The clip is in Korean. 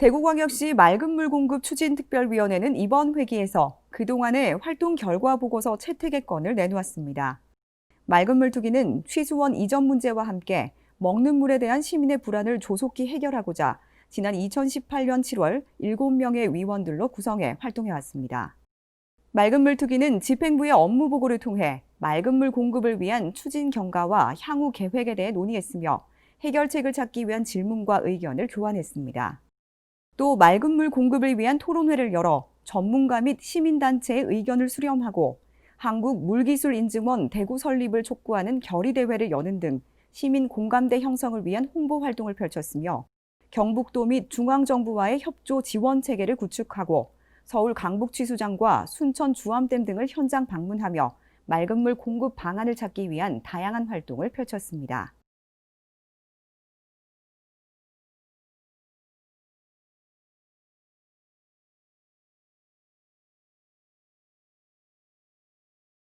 대구광역시 맑은 물 공급 추진 특별위원회는 이번 회기에서 그동안의 활동 결과 보고서 채택의 건을 내놓았습니다. 맑은 물 투기는 취수원 이전 문제와 함께 먹는 물에 대한 시민의 불안을 조속히 해결하고자 지난 2018년 7월 7명의 위원들로 구성해 활동해 왔습니다. 맑은 물 투기는 집행부의 업무 보고를 통해 맑은 물 공급을 위한 추진 경과와 향후 계획에 대해 논의했으며 해결책을 찾기 위한 질문과 의견을 교환했습니다. 또 맑은 물 공급을 위한 토론회를 열어 전문가 및 시민단체의 의견을 수렴하고 한국물기술인증원 대구 설립을 촉구하는 결의대회를 여는 등 시민 공감대 형성을 위한 홍보 활동을 펼쳤으며 경북도 및 중앙정부와의 협조 지원 체계를 구축하고 서울 강북취수장과 순천 주암댐 등을 현장 방문하며 맑은 물 공급 방안을 찾기 위한 다양한 활동을 펼쳤습니다.